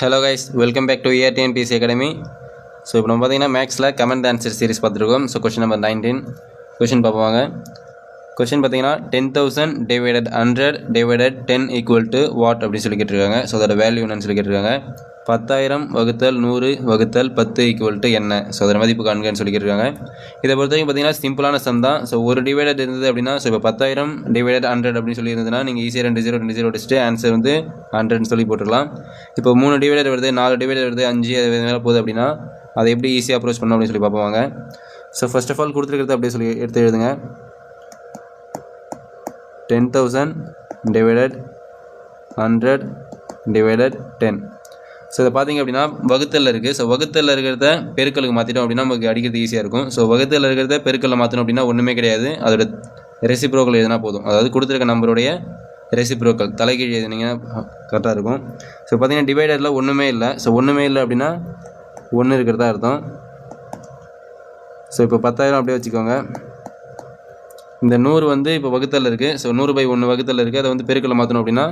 Hello guys welcome back to ATNBC academy so இப்போ நம்ம பார்த்தீங்கன்னா மேக்ஸில் கமெண்ட் ஆன்சர் சீரிஸ் பார்த்துருக்கோம் so question number nineteen question பார்ப்பாங்க கொஷின் பார்த்தீங்கன்னா ten thousand divided hundred divided ten equal to what அப்படின்னு சொல்லி கேட்டிருக்காங்க. ஸோ அதோட வேல்யூ என்னன்னு சொல்லி கேட்டிருக்காங்க. பத்தாயிரம் வகுத்தல் நூறு வகுத்தல் பத்து ஈக்குவல் டு என்ன? ஸோ அதோட மதிப்பு காண்கன்னு சொல்லி கேட்டிருக்காங்க. இதை பொறுத்த வரைக்கும் பார்த்தீங்கன்னா சிம்பிளான சம் தான். ஸோ ஒரு டிவைடட் இருந்தது அப்படின்னா ஸோ இப்போ பத்தாயிரம் டிவைடட் ஹண்ட்ரட் அப்படின்னு சொல்லி இருந்ததுன்னா நீங்கள் ஈஸியாக ரெண்டு ஜீரோ ரெண்டு ஜீரோ அடிச்சுட்டு ஆன்சர் வந்து ஹண்ட்ரட்னு சொல்லி போட்டுடலாம். இப்போ மூணு டிவைடர் வருது நாலு டிவைடர் வருது அஞ்சு அது மேலே போகுது அப்படின்னா அதை எப்படி ஈஸியாக அப்ரோச் பண்ணணும் அப்படின்னு சொல்லி பார்ப்பாங்க ஸோ ஃபர்ஸ்ட் ஆஃப் ஆல் கொடுத்துருக்கிறது அப்படியே சொல்லி எடுத்து எழுதுங்க. Ten thousand divided hundred divided ten so இதை பார்த்தீங்க அப்படின்னா வகுத்தலில் இருக்குது ஸோ வகுத்தலில் இருக்கிறத பெருக்கலுக்கு மாற்றிட்டோம் அப்படின்னா நமக்கு அடிக்கிறது ஈஸியாக இருக்கும். ஸோ வகுத்தலில் இருக்கிறத பெருக்கலில் மாற்றணும் அப்படின்னா ஒன்றுமே கிடையாது. அதோட ரெசிப்ரோக்கல் எதுனா போதும். அதாவது கொடுத்துருக்க நம்பருடைய ரெசிப்ரோக்கல் தலைகீழ் எழுதினீங்கன்னா கரெக்டாக இருக்கும். ஸோ பார்த்தீங்கன்னா டிவைடரில் ஒன்றுமே இல்லை. ஸோ ஒன்றுமே இல்லை அப்படின்னா ஒன்று இருக்கிறதா அர்த்தம். ஸோ இப்போ பத்தாயிரம் அப்படியே வச்சுக்கோங்க. இந்த நூறு வந்து இப்போ வகுத்தல் இருக்குது ஸோ நூறு பை ஒன்று வகுத்தல் இருக்குது அதை வந்து பெருக்கல் மாற்றணும் அப்படின்னா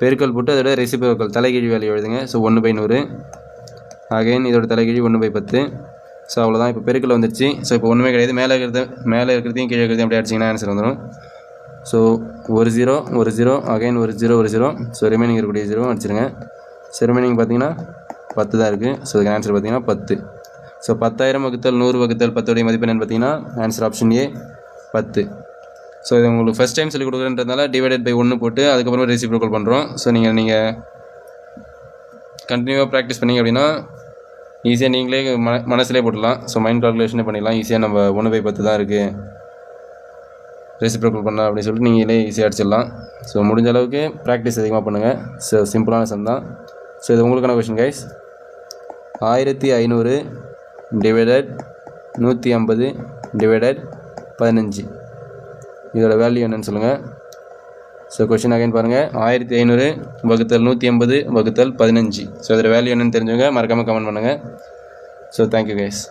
பெருக்கல் போட்டு அதோட ரெசிபிரோக்கல் தலைகீழ் வேலையை எழுதுங்க. ஸோ ஒன்று பை நூறு. அகைன் இதோட தலைகீழ் ஒன்று பை பத்து. ஸோ அவ்வளோதான் இப்போ பெருக்கல் வந்துருச்சு. ஸோ இப்போ ஒன்றுமே கிடையாது. மேலே இருக்கிறது மேலே இருக்கிறதையும் கீழே இருக்கிறதையும் அப்படியே அடிச்சிங்கன்னா ஆன்சர் வந்துடும் ஸோ ஒரு ஜீரோ ஒரு ஜீரோ அகைன் ஒரு ஜீரோ ஒரு ஜீரோ ஸோ ரிமைனிங் இருக்கக்கூடிய ஜீரோ அடிச்சிருங்க. ஸோ ரிமைனிங் பார்த்தீங்கன்னா பத்து தான் இருக்குது ஸோ இதுக்கு ஆன்சர் பார்த்தீங்கன்னா பத்து. ஸோ பத்தாயிரம் வகுத்தல் நூறு வகுத்தல் பத்தோடைய மதிப்பு என்னென்னு பார்த்தீங்கன்னா ஆன்சர் ஆப்ஷன் ஏ பத்து. ஸோ இது உங்களுக்கு ஃபஸ்ட் டைம் சொல்லிக் கொடுக்குறன்றதுனால டிவைடட் பை ஒன்று போட்டு அதுக்கப்புறமா ரெசிப்ரோக்கல் பண்ணுறோம் ஸோ நீங்கள் நீங்கள் கண்டினியூவாக ப்ராக்டிஸ் பண்ணீங்க அப்படின்னா ஈஸியாக நீங்களே மன மனசுலேயே போட்டுடலாம். ஸோ மைண்ட் கால்குலேஷனே பண்ணிடலாம். ஈஸியாக நம்ம ஒன்று பை பத்து தான் இருக்குது ரெசிப்ரோக்கல் பண்ணலாம் அப்படின்னு சொல்லிட்டு நீங்களே ஈஸியாக அடிச்சிடலாம். ஸோ முடிஞ்ச அளவுக்கு ப்ராக்டிஸ் அதிகமாக பண்ணுங்கள் ஸோ சிம்பிளான சம் தான். ஸோ இது உங்களுக்கான கொஷின் கைஸ் ஆயிரத்தி ஐநூறு டிவைடட் நூற்றி ஐம்பது டிவைடட் பதினஞ்சு. இதோட வேல்யூ என்னன்னு சொல்லுங்கள் ஸோ கொஷின் அகைன் பாருங்கள் ஆயிரத்தி ஐநூறு வகுத்தல் நூற்றி ஐம்பது வகுத்தல் பதினஞ்சு. ஸோ இதோட வேல்யூ என்னன்னு தெரிஞ்சவங்க மறக்காமல் கமெண்ட் பண்ணுங்கள் ஸோ தேங்க்யூ கைஸ்